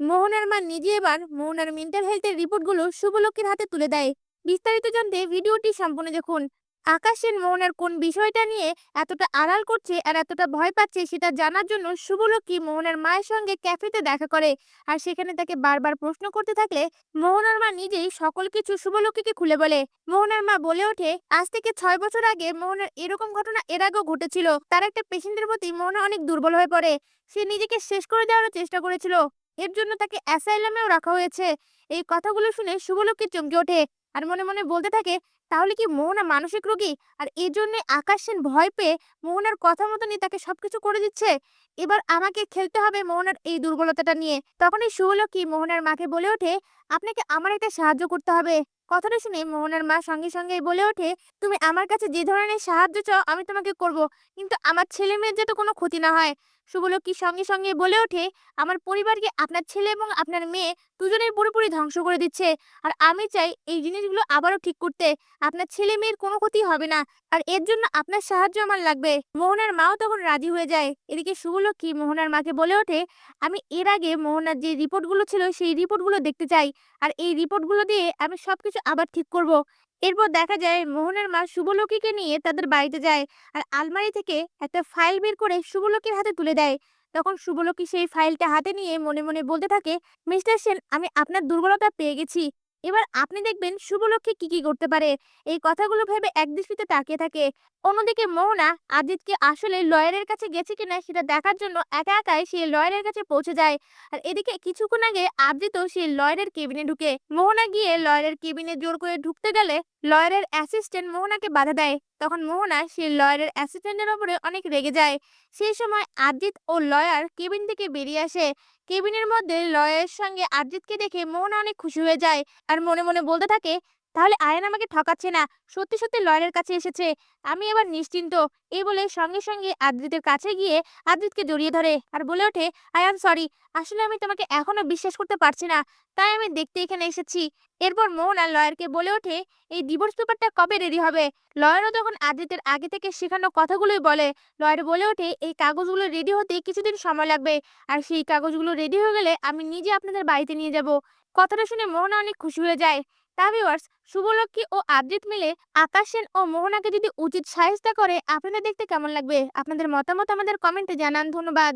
মোহনার মা নিজে এবার মোহনার মেন্টাল হেলথের রিপোর্টগুলো শুভলক্ষীর হাতে তুলে দেয়। বিস্তারিত জানতে ভিডিওটি সম্পূর্ণ দেখুন। আকাশ সেন মোহনার কোন বিষয়টা নিয়ে এতটা আড়াল করছে আর এতটা ভয় পাচ্ছে সেটা জানার জন্য শুভলক্ষী মোহনার মায়ের সঙ্গে ক্যাফেতে দেখা করে আর সেখানে তাকে বারবার প্রশ্ন করতে থাকলে মোহনার মা নিজেই সকল কিছু শুভলক্ষীকে খুলে বলে। মোহনার মা বলে ওঠে, আজ থেকে ছয় বছর আগে মোহনার এরকম ঘটনা এর আগেও ঘটেছিল। তার একটা পেশেন্টের প্রতি মোহনা অনেক দুর্বল হয়ে পড়ে। সে নিজেকে শেষ করে দেওয়ার চেষ্টা করেছিল। এর জন্য তাকে অ্যাসাইলামেও রাখা হয়েছে। এই কথাগুলো শুনে শুভলক্ষী চমকে ওঠে আর মনে মনে বলতে থাকে, তাহলে কি মোহনা মানসিক রোগী? আর এই জন্য আকাশ সেন ভয় পেয়ে মোহনার কথা মতনই তাকে সবকিছু করে দিচ্ছে। এবার আমাকে খেলতে হবে মোহনার এই দুর্বলতাটা নিয়ে। তখনই শুভলক্ষী মোহনার মাকে বলে ওঠে, আপনাকে আমার একটা সাহায্য করতে হবে। কথাটা শুনে মোহনার মা সঙ্গে সঙ্গে বলে ওঠে, তুমি আমার কাছে যে ধরনের সাহায্য চাও আমি তোমাকে করব। কিন্তু আমার ছেলে মেয়ের যাতে কোনো ক্ষতি না হয়। শুভলক্ষী সঙ্গে সঙ্গে বলে ওঠে, আমার পরিবারকে আপনার ছেলে এবং আপনার মেয়ে দুজনের পুরোপুরি ধ্বংস করে দিচ্ছে। আর আমি চাই এই জিনিসগুলো আবারও ঠিক করতে। আপনার ছেলে মেয়ের কোনো ক্ষতি হবে না। আর এর জন্য আপনার সাহায্য আমার লাগবে। মোহনার মাও তখন রাজি হয়ে যায়। এদিকে শুভলক্ষী মোহনার মাকে বলে ওঠে, আমি এর আগে মোহনার যে রিপোর্টগুলো ছিল, সেই রিপোর্টগুলো দেখতে চাই। আর এই রিপোর্টগুলো দিয়ে আমি সবকিছু আবার ঠিক করব। এরপর দেখা যায় মোহনের মা শুভলক্ষীকে নিয়ে তাদের বাড়িতে যায়। আর আলমারি থেকে একটা ফাইল বের করে শুভলক্ষীর হাতে তুলে দেয়। তখন শুভলক্ষী সেই ফাইলটা হাতে নিয়ে মনে মনে বলতে থাকে, মিস্টার সেন, আমি আপনার দুর্বলতা পেয়ে গেছি। এবার আপনি দেখবেন শুভলক্ষী কি কি করতে পারে? এই কথাগুলো ভেবে একদৃষ্টিতে তাকিয়ে থাকে। অন্যদিকে মোহনা আদিতকে আসলে লয়ারের কাছে গেছে কিনা সেটা দেখার জন্য একা একাই সে লয়ারের কাছে পৌঁছে যায়। আর এদিকে কিছুক্ষণ আগে আবৃতও সে লয়ারের কেবিনে ঢুকে মোহনা গিয়ে লয়ারের কেবিনে জোর করে ঢুকতে গেলে লয়ারের অ্যাসিস্ট্যান্ট মোহনাকে বাধা দেয়। তখন মোহনা সে লয়ারের অ্যাসিস্ট্যান্টের ওপরে অনেক রেগে যায়। সেই সময় আরজিৎ ও লয়ার কেবিন থেকে বেরিয়ে আসে। কেবিনের মধ্যে লয়ের সঙ্গে আরজিৎকে দেখে মন অনেক খুশি হয়ে যায়। আর মনে মনে বলতে থাকে তাহলে আয়ন আমাকে ঠকাচ্ছে না। সত্যি সত্যি লয়ারের কাছে এসেছে। আমি এবার নিশ্চিন্ত। এ বলে সঙ্গে সঙ্গে আদ্রিতের কাছে গিয়ে আদ্রিতকে জড়িয়ে ধরে আর বলে ওঠে এম সরি আসলে আমি তোমাকে এখনও বিশ্বাস করতে পারছি না। তাই আমি দেখতে এখানে এসেছি। এরপর মোহনা লয়ারকে বলে ওঠে, এই ডিভোর্স পেপারটা কবে রেডি হবে? লয়ারও তখন আদ্রিতের আগে থেকে শেখানো কথাগুলোই বলে। লয়ার বলে ওঠে, এই কাগজগুলো রেডি হতে কিছুদিন সময় লাগবে। আর সেই কাগজগুলো রেডি হয়ে গেলে আমি নিজে আপনাদের বাড়িতে নিয়ে যাব। কথাটা শুনে মোহনা অনেক খুশি হয়ে যায়। তা শুভলক্ষ্মী শুভলক্ষী ও আবৃত মিলে আকাশ সেন ও মোহনাকে যদি উচিত সাহিস্তা করে, আপনাদের দেখতে কেমন লাগবে? আপনাদের মতামত আমাদের কমেন্টে জানান, ধন্যবাদ।